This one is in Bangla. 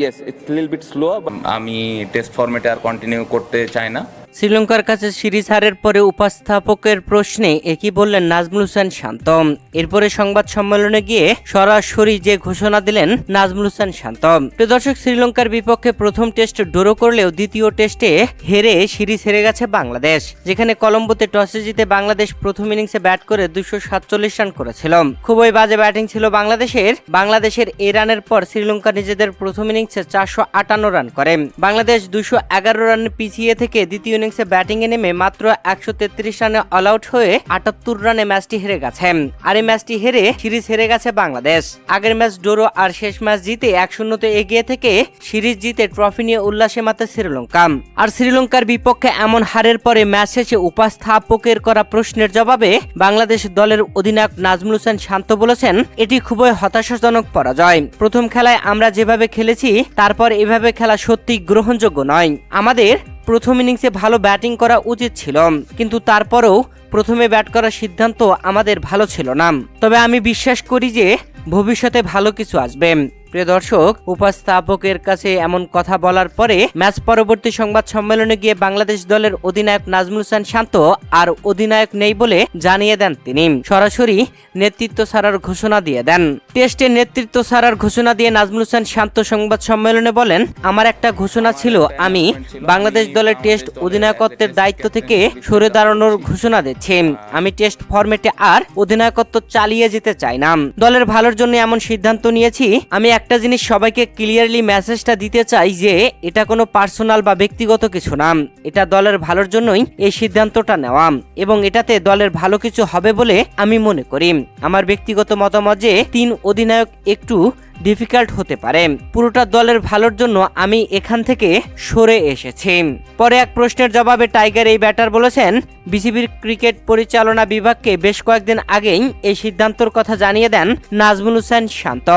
ইয়েস ইটস লিল বিট স্লো আমি টেস্ট ফরম্যাটে আর কন্টিনিউ করতে চাই না। শ্রীলঙ্কার কাছে সিরিজ হারের পরে উপস্থাপকের প্রশ্নে একই বললেন নাজমুল হোসেন শান্ত। এরপরে সংবাদ সম্মেলনে গিয়ে সরাসরি যে ঘোষণা দিলেন নাজমুল হোসেন শান্ত। প্রিয় দর্শক, শ্রীলঙ্কার বিপক্ষে প্রথম টেস্ট ড্র করলেও দ্বিতীয় টেস্টে হেরে সিরিজ হেরে গেছে বাংলাদেশ, যেখানে কলম্বোতে টসে জিতে বাংলাদেশ প্রথম ইনিংসে ব্যাট করে দুশো সাতচল্লিশ রান করেছিল। খুবই বাজে ব্যাটিং ছিল বাংলাদেশের। বাংলাদেশের এ রানের পর শ্রীলঙ্কা নিজেদের প্রথম ইনিংসে চারশো আটান্ন রান করে। বাংলাদেশ দুশো এগারো রান পিছিয়ে থেকে দ্বিতীয় ইনিংসে ব্যাটিংয়ে নেমে মাত্র একশো তেত্রিশ রানে অল আউট হয়ে আটাত্তর রানে ম্যাচটি হেরে গেছে। আর এই ম্যাচটি হেরে সিরিজ হেরে গেছে বাংলাদেশ। আগের ম্যাচ ডোরো আর শেষ ম্যাচ জিতে এক শূন্যতে এগিয়ে থেকে সিরিজ জিতে ট্রফি নিয়ে উল্লাসে মাতে শ্রীলঙ্কা। আর শ্রীলঙ্কার বিপক্ষে এমন হারের পরে ম্যাচ শেষে উপস্থাপকের করা প্রশ্নের জবাবে বাংলাদেশ দলের অধিনায়ক নাজমুল হোসেন শান্ত বলেছেন, এটি খুবই হতাশাজনক পরাজয়। প্রথম খেলায় আমরা যেভাবে খেলেছি, তারপর এভাবে খেলা সত্যি গ্রহণযোগ্য নয়। আমাদের প্রথম ইনিংসে ভালো ব্যাটিং করা উচিত ছিল, কিন্তু তারপরেও প্রথমে ব্যাট করার সিদ্ধান্ত আমাদের ভালো ছিল না। তবে আমি বিশ্বাস করি যে ভবিষ্যতে ভালো কিছু আসবে। প্রিয় দর্শক, উপস্থাপকের কাছে এমন কথা বলার পরে ম্যাচ পরবর্তী সংবাদ সম্মেলনে গিয়ে বাংলাদেশ দলের অধিনায়ক নাজমুল হোসেন শান্ত আর অধিনায়ক নেই বলে জানিয়ে দেন তিনি। সরাসরি নেতৃত্ব ছাড়ার ঘোষণা দিয়ে দেন। টেস্টে নেতৃত্ব ছাড়ার ঘোষণা দিয়ে নাজমুল হোসেন শান্ত সংবাদ সম্মেলনে বলেন, আমার একটা ঘোষণা ছিল, আমি বাংলাদেশ দলের টেস্ট অধিনায়কত্বের দায়িত্ব থেকে সরে দাঁড়ানোর ঘোষণা দিচ্ছি। আমি টেস্ট ফরম্যাটে আর অধিনায়কত্ব চালিয়ে যেতে চাই না। দলের ভালোর জন্য এমন সিদ্ধান্ত নিয়েছি, আমি একটা জিনিস সবাইকে ক্লিয়ারলি মেসেজটা দিতে চাই যে, এটা কোনো পার্সোনাল বা ব্যক্তিগত কিছু না। এটা দলের ভালোর জন্যই এই সিদ্ধান্তটা নেওয়া। এবং এটাতে দলের ভালো কিছু হবে বলে আমি মনে করি। আমার ব্যক্তিগত মতামত যে, তিন অধিনায়ক একটু ডিফিকাল্ট হতে পারে। পুরোটা দলের ভালোর জন্য আমি এখান থেকে সরে এসেছি। পরে এক প্রশ্নের জবাবে টাইগার এই ব্যাটার বলেছেন, বিসিবির ক্রিকেট পরিচালনা বিভাগকে বেশ কয়েকদিন আগেই এই সিদ্ধান্তর কথা জানিয়ে দেন নাজমুল হোসেন শান্ত